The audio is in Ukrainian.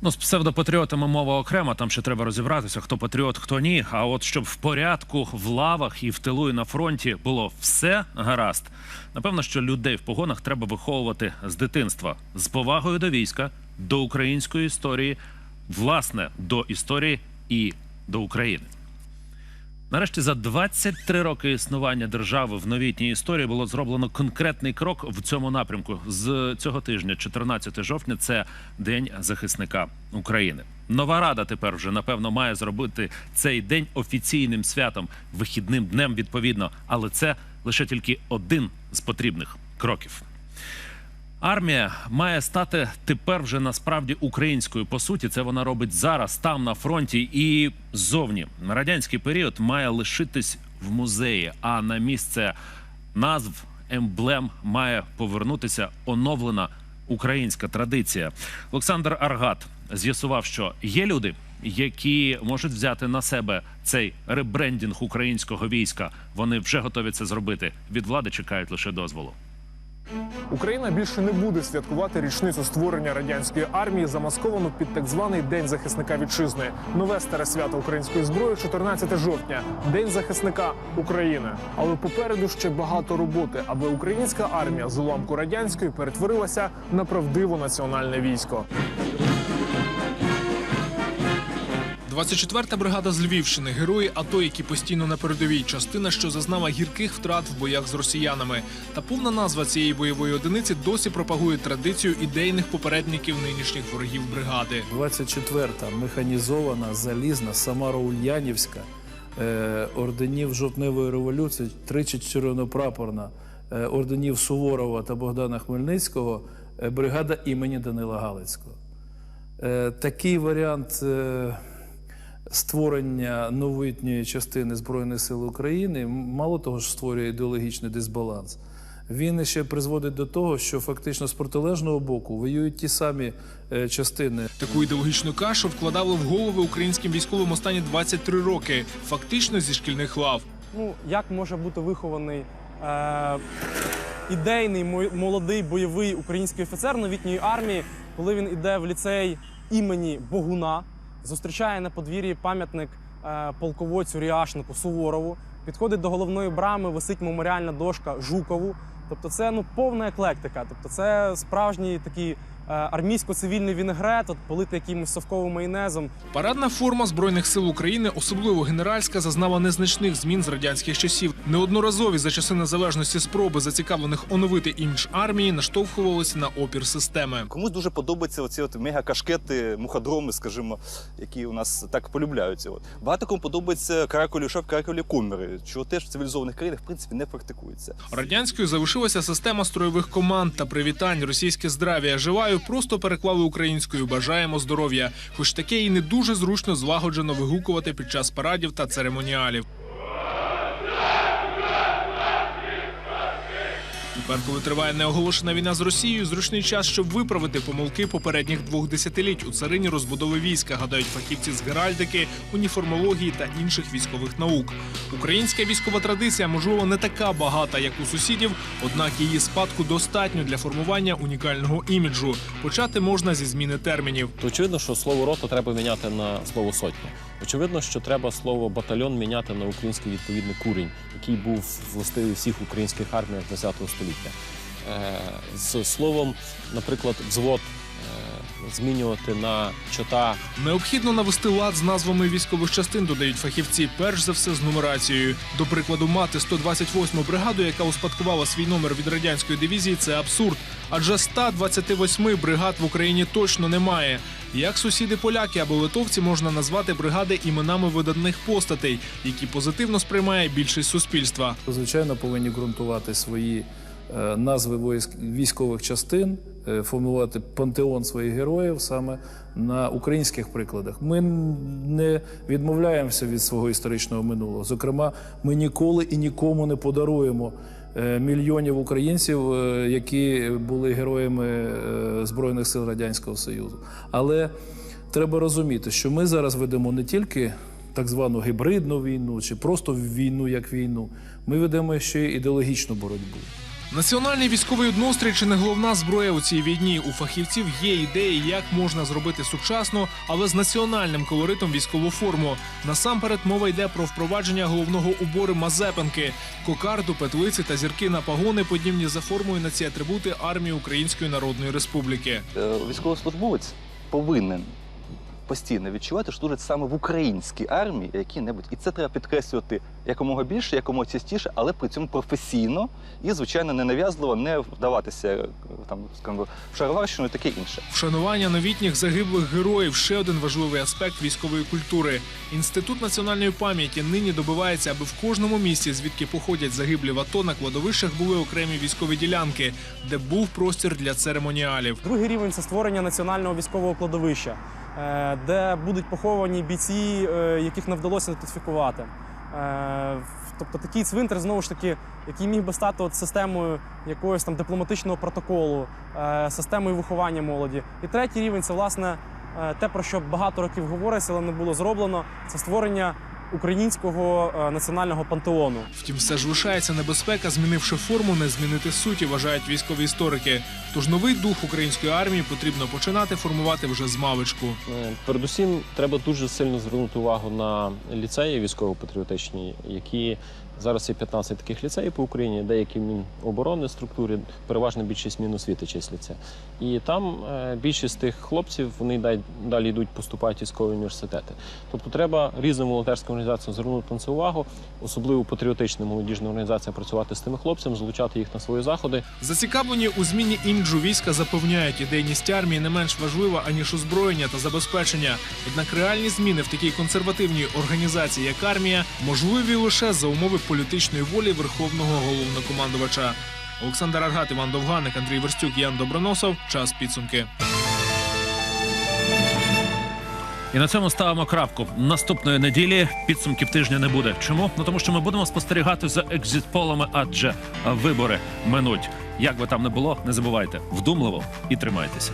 Ну, з псевдопатріотами мова окрема, там ще треба розібратися, хто патріот, хто ні. А от щоб в порядку, в лавах і в тилу і на фронті було все гаразд. Напевно, що людей в погонах треба виховувати з дитинства з повагою до війська, до української історії, власне, до історії і до України. Нарешті за 23 роки існування держави в новітній історії було зроблено конкретний крок в цьому напрямку. З цього тижня, 14 жовтня, це День захисника України. Нова рада тепер вже напевно має зробити цей день офіційним святом, вихідним днем відповідно. Але це лише тільки один з потрібних кроків. Армія має стати тепер вже насправді українською. По суті, це вона робить зараз там на фронті і ззовні. Радянський період має лишитись в музеї, а на місце назв емблем має повернутися оновлена українська традиція. Олександр Аргат з'ясував, що є люди, які можуть взяти на себе цей ребрендінг українського війська. Вони вже готові це зробити. Від влади чекають лише дозволу. Україна більше не буде святкувати річницю створення радянської армії, замасковану під так званий День захисника вітчизни. Нове старе свято української зброї 14 жовтня, День захисника України. Але попереду ще багато роботи, аби українська армія з уламку радянської перетворилася на правдиво національне військо. 24-та бригада з Львівщини, герої АТО, які постійно на передовій, частина, що зазнала гірких втрат в боях з росіянами. Та повна назва цієї бойової одиниці досі пропагує традицію ідейних попередників нинішніх ворогів бригади. 24-та механізована, залізна, Самаро-Ульянівська, е, орденів жовтневої революції, тричі червонопрапорна, е, орденів Суворова та Богдана Хмельницького, е, бригада імені Данила Галицького. Е, такий варіант створення новітньої частини Збройних сил України мало того, що створює ідеологічний дисбаланс. Він ще призводить до того, що фактично з протилежного боку воюють ті самі е, частини Таку ідеологічну кашу вкладали в голови українським військовим останні 23 роки, фактично зі шкільних лав. Ну, як може бути вихований е, ідейний мо- молодий бойовий український офіцер новітньої армії, коли він іде в ліцей імені Богуна, зустрічає на подвір'ї пам'ятник е, полководцю Ріашнику Суворову, підходить до головної брами, висить меморіальна дошка Жукову. Тобто, це ну повна еклектика. Тобто, це справжній такий армійсько-цивільний вінегрет, от полити якимось совковим майонезом. Парадна форма збройних сил України, особливо генеральська, зазнала незначних змін з радянських часів. Неодноразові за часи незалежності спроби зацікавлених оновити імідж армії наштовхувалися на опір системи. Комусь дуже подобаються оці от мегакашкети, мухадроми, скажімо, які у нас так полюбляються. От. Багато кому подобається каракулі шов, каракулі кумери, чого теж в цивілізованих країнах в принципі не практикується. Радянською залишилася система строєвих команд та привітань. Російське здравія живаю просто переклали українською. Бажаємо здоров'я. Хоч таке і не дуже зручно злагоджено вигукувати під час парадів та церемоніалів. Тепер, коли триває неоголошена війна з Росією, зручний час, щоб виправити помилки попередніх двох десятиліть у царині розбудови війська, гадають фахівці з геральдики, уніформології та інших військових наук. Українська військова традиція, можливо, не така багата, як у сусідів, однак її спадку достатньо для формування унікального іміджу. Почати можна зі зміни термінів. очевидно, що слово рота треба міняти на слово сотня. Очевидно, що треба слово батальйон міняти на український відповідний курінь, який був властивий всіх українських арміях ХХ століття. Е, З словом, наприклад, взвод змінювати на чота Необхідно навести лад з назвами військових частин, додають фахівці, перш за все з нумерацією. До прикладу, мати 128-му бригаду, яка успадкувала свій номер від радянської дивізії, це абсурд. Адже 128 бригад в Україні точно немає. Як сусіди поляки або литовці можна назвати бригади іменами видатних постатей, які позитивно сприймає більшість суспільства. звичайно повинні ґрунтувати свої е, назви військ, військових частин, е, формувати пантеон своїх героїв саме на українських прикладах. Ми не відмовляємося від свого історичного минулого. Зокрема, ми ніколи і нікому не подаруємо. е, Мільйонів українців, е, які були героями е, Збройних сил Радянського Союзу. Але треба розуміти, що ми зараз ведемо не тільки так звану гібридну війну чи просто війну як війну. Ми ведемо ще й ідеологічну боротьбу. Національний військовий однострій чи не головна зброя у цій війні. У фахівців є ідеї, як можна зробити сучасну, але з національним колоритом військову форму. Насамперед мова йде про впровадження головного убору Мазепинки, кокарду, петлиці та зірки на пагони, подібні за формою на ці атрибути армії Української Народної Республіки. Е, Військовослужбовець повинен постійно відчувати, що служить саме в українській армії які-небудь. І це треба підкреслювати якомога більше, якомога частіше, але при цьому професійно і, звичайно, ненав'язливо не вдаватися е, там, скажімо, в шароварщину і таке інше. Вшанування новітніх загиблих героїв ще один важливий аспект військової культури. Інститут національної пам'яті нині добивається, аби в кожному місці, звідки походять загиблі в АТО, на кладовищах були окремі військові ділянки, де був простір для церемоніалів. Другий рівень це створення національного військового кладовища, де будуть поховані бійці, е, яких не вдалося ідентифікувати. Е, Тобто такий цвинтар, знову ж таки, який міг би стати от системою якогось там дипломатичного протоколу, е, системою виховання молоді. І третій рівень це власне е, те, про що багато років говориться, але не було зроблено. Це створення українського е, національного пантеону. Втім, все ж лишається небезпека, змінивши форму, не змінити суті, вважають військові історики. Тож новий дух української армії потрібно починати формувати вже з маличку. Е, Передусім, треба дуже сильно звернути увагу на ліцеї військово-патріотичні, які зараз є 15 таких ліцеїв по Україні, деякі міноборони структури, переважна більшість міносвіти числяться. І там е, більшість тих хлопців вони далі йдуть поступати військові університети. Тобто треба різним волонтерським організаціям звернути на це увагу, особливо патріотичним молодіжним організаціям працювати з тими хлопцями, залучати їх на свої заходи. Зацікавлені у зміні іміджу війська запевняють, ідейність армії не менш важлива аніж озброєння та забезпечення. Однак реальні зміни в такій консервативній організації, як армія, можливі лише за умови політичної волі верховного головнокомандувача. Олександр Аргат, Іван Довганик, Андрій Верстюк, Ян Доброносов. Час підсумки. І на цьому ставимо крапку. Наступної неділі підсумків тижня не буде. Чому? Ну тому що ми будемо спостерігати за екзитполами, адже вибори минуть. Як би там не було, не забувайте вдумливо і тримайтеся.